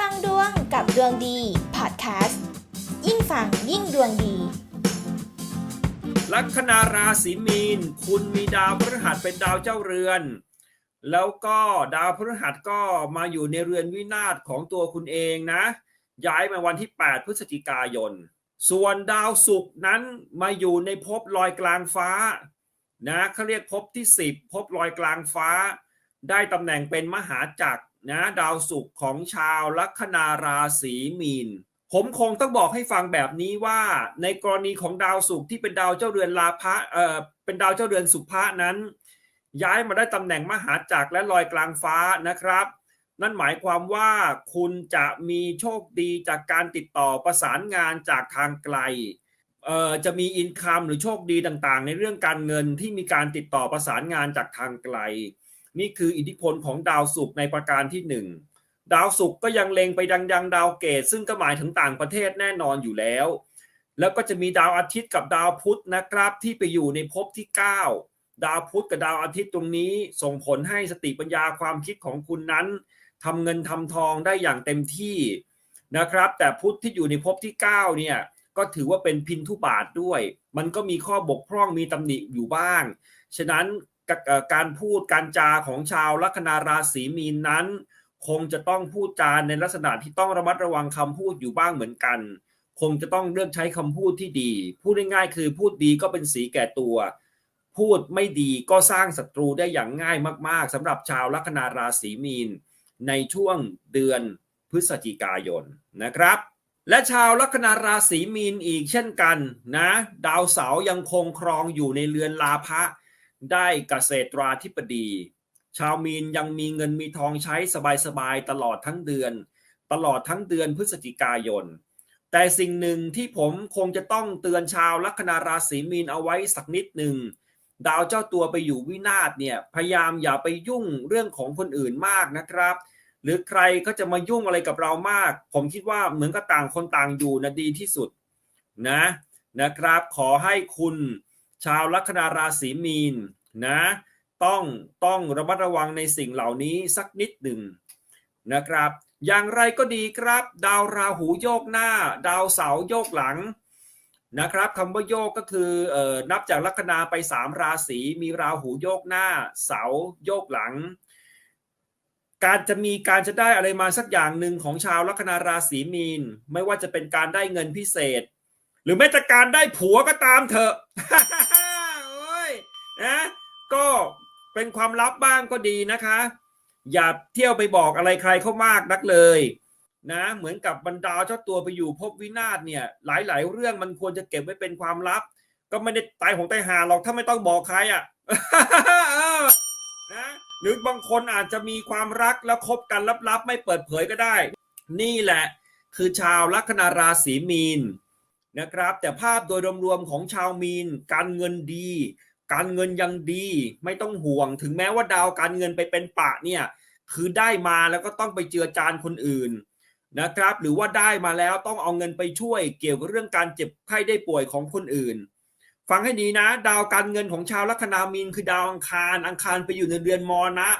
ฟังดวงกับดวงดีพอดแคสต์ยิ่งฟังยิ่งดวงดี ลัคนาราศีมีน คุณมีดาวพฤหัสเป็นดาวเจ้าเรือน แล้วก็ดาวพฤหัสก็มาอยู่ในเรือนวินาศของตัวคุณเองนะ ย้ายมาวันที่ 8 พฤศจิกายน ส่วนดาวศุกร์นั้นมาอยู่ในภพลอยกลางฟ้านะเขาเรียกภพที่ 10ภพลอยกลางฟ้า ได้ตำแหน่งเป็นมหาจักร นะดาวศุกร์ของชาวลัคนาราศีมีน ผมคงต้องบอกให้ฟังแบบนี้ว่าในกรณีของดาวศุกร์ที่เป็นดาวเจ้าเรือนลาภะเอ่อเป็นดาวเจ้าเรือนสุภะนั้น ย้ายมาได้ตำแหน่งมหาจักรและลอยกลางฟ้านะครับ นั่นหมายความว่าคุณจะมีโชคดีจากการติดต่อประสานงานจากทางไกลเอ่อจะมีอินคัมหรือโชคดีต่างๆ ในเรื่องการเงินที่มีการติดต่อประสานงานจากทางไกล นี่คืออิทธิพลของดาวศุกร์ในประการที่หนึ่งดาวศุกร์ก็ยังเล็งไปดังยังดาวเกต ซึ่งก็หมายถึงต่างประเทศแน่นอนอยู่แล้ว แล้วก็จะมีดาวอาทิตย์กับดาวพุธนะครับที่ไปอยู่ในภพที่ 9 ดาวพุธกับดาวอาทิตย์ตรงนี้ส่งผลให้สติปัญญาความคิดของคุณนั้นทำเงินทำทองได้อย่างเต็มที่นะครับ แต่พุธที่อยู่ในภพที่ 9 เนี่ยก็ถือว่าเป็นพินทุบาทด้วย มันก็มีข้อบกพร่องมีตำหนิอยู่บ้าง ฉะนั้น การพูดการจาของชาวลัคนาราศีมีนนั้น คงจะต้องพูดจาในลักษณะที่ต้องระมัดระวังคำพูดอยู่บ้างเหมือนกัน คงจะต้องเลือกใช้คำพูดที่ดี พูดง่ายๆคือพูดดีก็เป็นสีแก่ตัว พูดไม่ดีก็สร้างศัตรูได้อย่างง่ายมาก ๆสำหรับชาวลัคนาราศีมีน ในช่วงเดือนพฤศจิกายนนะครับและชาวลัคนาราศีมีนอีกเช่นกันนะ ดาวเสาร์ยังคงครองอยู่ในเรือนลาภะ ได้เกษตราธิบดี ชาวมีนยังมีเงินมีทองใช้สบายๆตลอดทั้งเดือน ตลอดทั้งเดือนพฤศจิกายน แต่สิ่งหนึ่งที่ผมคงจะต้องเตือนชาวลัคนาราศีมีนเอาไว้สักนิดหนึ่งดาวเจ้าตัวไปอยู่วินาศเนี่ยพยายามอย่าไปยุ่งเรื่องของคนอื่นมากนะครับ หรือใครก็จะมายุ่งอะไรกับเรามาก ผมคิดว่าเหมือนกับต่างคนต่างอยู่นะดีที่สุดนะนะครับ ขอให้คุณ ชาวลัคนาราศีมีนนะต้องต้องระมัดระวังในสิ่งเหล่านี้สักนิดหนึ่งนะครับ อย่างไรก็ดีครับ ดาวราหูโยกหน้า ดาวเสาโยกหลังนะครับคำว่าโยกก็คือเอ่อนับจากลัคนาไปสามราศีมีราหูโยกหน้า เสาโยกหลัง การจะมีการจะได้อะไรมาสักอย่างหนึ่งของชาวลัคนาราศีมีน ไม่ว่าจะเป็นการได้เงินพิเศษ รือแม้แต่การได้ผัวก็ตามเถอะโอ้ยนะก็เป็นความลับบ้างก็ดีนะคะ อย่าเที่ยวไปบอกอะไรใครเขามากนักเลยนะ เหมือนกับบรรดาเจ้าตัวไปอยู่พบวินาศเนี่ย หลายๆ เรื่องมันควรจะเก็บไว้เป็นความลับ ก็ไม่ได้ตายของตายหาหรอกถ้าไม่ต้องบอกใครอะเออนะหรือบางคนอาจจะมีความรักแล้วคบกันลับๆ ไม่เปิดเผยก็ได้ นี่แหละ คือชาวลัคนาราศีมีน นะครับ แต่ภาพโดยรวมๆของชาวมีน การเงินดี การเงินยังดี ไม่ต้องห่วง ถึงแม้ว่าดาวการเงินไปเป็นปะเนี่ยคือได้มาแล้วก็ต้องไปเจือจานคนอื่นนะครับ หรือว่าได้มาแล้วต้องเอาเงินไปช่วย เกี่ยวกับเรื่องการเจ็บไข้ได้ป่วยของคนอื่น ฟังให้ดีนะ ดาวการเงินของชาวลัคนามีนคือดาวอังคาร อังคารไปอยู่ในเดือนมอนะ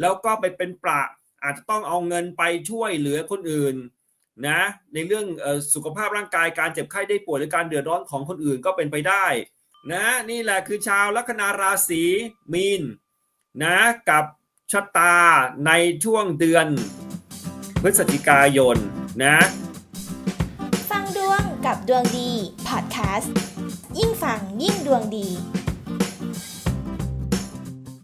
แล้วก็ไปเป็นประอาจจะต้องเอาเงินไปช่วยเหลือคนอื่น นะในเรื่องสุขภาพร่างกายการเจ็บไข้ได้ป่วยหรือการเดือดร้อนของคนอื่นก็เป็นไปได้ นะนี่แหละคือชาวลัคนาราศีมีนนะกับชะตาในช่วงเดือน พฤศจิกายนนะฟังดวงกับดวงดีพอดแคสต์ยิ่งฟังยิ่งดวงดี